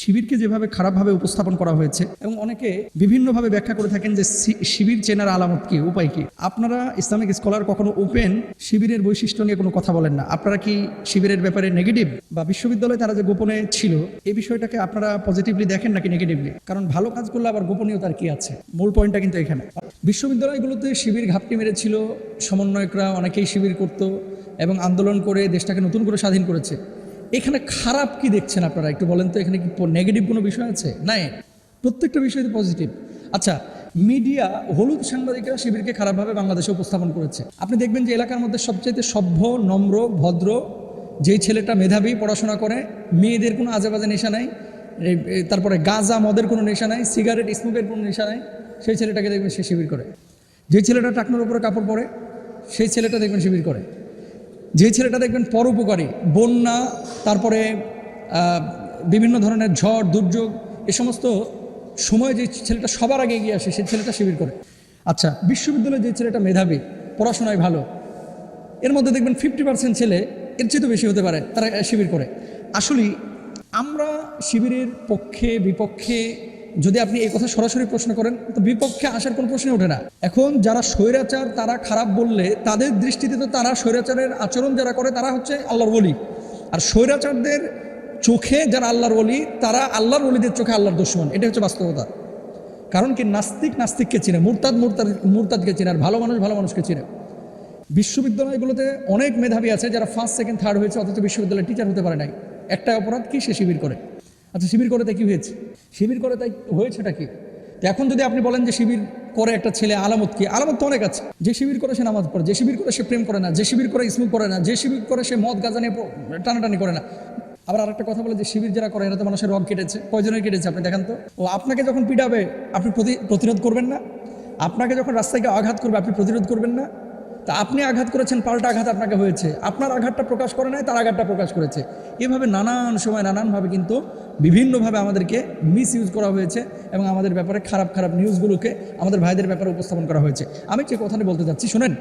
শিবিরকে যেভাবে খারাপভাবে উপস্থাপন করা হয়েছে এবং অনেকে বিভিন্নভাবে ব্যাখ্যা করে থাকেন যে শিবির চেনার আলামত কি, উপায় কি? আপনারা ইসলামিক স্কলার কখনো ওপেন শিবিরের বৈশিষ্ট্য নিয়ে কোনো কথা বলেন না। আপনারা কি শিবিরের ব্যাপারে নেগেটিভ বা বিশ্ববিদ্যালয়ে তারা যে গোপনে ছিল, এই বিষয়টাকে আপনারা পজিটিভলি দেখেন নাকি নেগেটিভলি? কারণ ভালো কাজ করলে আবার গোপনীয়তার কি আছে? মূল পয়েন্টটা কিন্তু এখানে। বিশ্ববিদ্যালয়গুলোতে শিবির ঘাপটি মেরেছিল, সমন্বয়করা অনেকেই শিবির করত এবং আন্দোলন করে দেশটাকে নতুন করে স্বাধীন করেছে। এখানে খারাপ কি দেখছেন আপনারা? একটু বলেন তো, এখানে কি নেগেটিভ কোনো বিষয় আছে? নাই? প্রত্যেকটা বিষয়তে পজিটিভ আচ্ছা মিডিয়া হলুদ সাংবাদিকরা শিবিরকে খারাপভাবে বাংলাদেশে উপস্থাপন করেছে। আপনি দেখবেন যে এলাকার মধ্যে সবচাইতে সভ্য, নম্র, ভদ্র, যেই ছেলেটা মেধাবী, পড়াশোনা করে, মেয়েদের কোনো আজে বাজে নেশা নাই তারপরে গাঁজা, মদের কোনো নেশা নাই, সিগারেট, স্মোকের কোনো নেশা নাই, সেই ছেলেটাকে দেখবেন সে শিবির করে। যে ছেলেটা টাকনোর উপরে কাপড় পরে, সেই ছেলেটা দেখবেন শিবির করে। যে ছেলেটা দেখবেন পরোপকারী বন্যা, তারপরে বিভিন্ন ধরনের ঝড়, দুর্যোগ, এ সমস্ত সময় যে ছেলেটা সবার আগে এগিয়ে আসে সেই ছেলেটা শিবির করে। আচ্ছা বিশ্ববিদ্যালয়ে যে ছেলেটা মেধাবী, পড়াশোনায় ভালো, এর মধ্যে দেখবেন ফিফটি পার্সেন্ট ছেলে, এর চেয়ে বেশি হতে পারে, তারা শিবির করে। আসলে আমরা শিবিরের পক্ষে, বিপক্ষে যদি আপনি এই কথা সরাসরি প্রশ্ন করেন, তো বিপক্ষে আসার কোনো প্রশ্নই ওঠে না। এখন যারা স্বৈরাচার, তারা খারাপ বললে, তাদের দৃষ্টিতে তো তারা স্বৈরাচারের আচরণ যারা করে, তারা হচ্ছে আল্লাহর বলি আর স্বৈরাচারদের চোখে যারা আল্লাহর বলি তারা আল্লাহর বলিদের চোখে আল্লাহর দুশ্মন। এটা হচ্ছে বাস্তবতা। কারণ কি? নাস্তিক নাস্তিককে চিনে, মুরতাদ মুরতাদ, মুরতাদকে চিনে, আর ভালো মানুষ ভালো মানুষকে চিনে। বিশ্ববিদ্যালয়গুলোতে অনেক মেধাবী আছে যারা ফার্স্ট সেকেন্ড থার্ড হয়েছে, অথচ বিশ্ববিদ্যালয়ে টিচার হতে পারে নাই। একটা অপরাধ কি? সে শিবির করে। আচ্ছা শিবির করে তাই কি হয়েছে? শিবির করে তাই হয়েছেটা কি? এখন যদি আপনি বলেন যে শিবির করে একটা ছেলে, আলামত কি? আলামত তো অনেক আছে। যে শিবির করে সে নামাজ পড়ে, যে শিবির করে সে প্রেম করে না, যে শিবির করে স্মুক করে না, যে শিবির করে সে মদ, গাঁজা নিয়ে টানাটানি করে না। আবার আরেকটা কথা বলে যে শিবির যারা করে, এরা তো মানুষের রগ কেটেছে। কয়জনের কেটেছে আপনি দেখেন তো? ও আপনাকে যখন পিটাবে, আপনি প্রতি- প্রতিরোধ করবেন না? আপনাকে যখন রাস্তায় আঘাত করবে, আপনি প্রতিরোধ করবেন না? তা আপনি আঘাত করেছেন, পাল্টা আঘাত আপনাকে হয়েছে। আপনার আঘাতটা প্রকাশ করে নাই, তার আঘাতটা প্রকাশ করেছে। এভাবে নানান সময়, নানানভাবে কিন্তু বিভিন্নভাবে আমাদেরকে মিস ইউজ করা হয়েছে এবং আমাদের ব্যাপারে খারাপ খারাপ নিউজগুলোকে আমাদের ভাইদের ব্যাপারে উপস্থাপন করা হয়েছে। আমি যে কথাটি বলতে চাচ্ছি, শোনেন,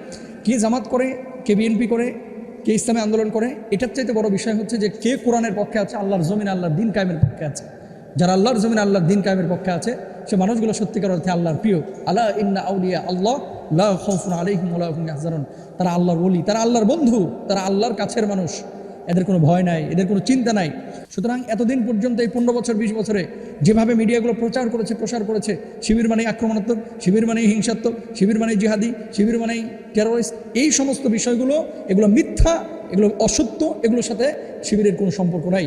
কে জামাত করে, কে বিএনপি করে, কে ইসলামী আন্দোলন করে, এটার চাইতে বড় বিষয় হচ্ছে যে কে কোরআনের পক্ষে আছে, আল্লাহর জমিন আল্লাহর দিন কায়েমের পক্ষে আছে। যারা আল্লাহর জমিন আল্লাহর দিন কায়েমের পক্ষে আছে, সে মানুষগুলো সত্যিকার অর্থে আল্লাহর প্রিয়। আল্লাহ ইন্না আউলিয়া আল্লাহ লা খাউফুন আলাইহিম তারা আল্লাহর ওলি, তারা আল্লাহর বন্ধু, তারা আল্লাহর কাছের মানুষ। এদের কোনো ভয় নাই, এদের কোনো চিন্তা নাই। সুতরাং এতদিন পর্যন্ত এই পনেরো বছর, বিশ বছরে যেভাবে মিডিয়াগুলো প্রচার করেছে, প্রসার করেছে, শিবির মানেই আক্রমণাত্মক, শিবির মানেই হিংসাত্মক, শিবির মানেই জিহাদি, শিবির মানেই টেরোরিস্ট এই সমস্ত বিষয়গুলো, এগুলো মিথ্যা, এগুলো অসত্য, এগুলোর সাথে শিবিরের কোনো সম্পর্ক নাই।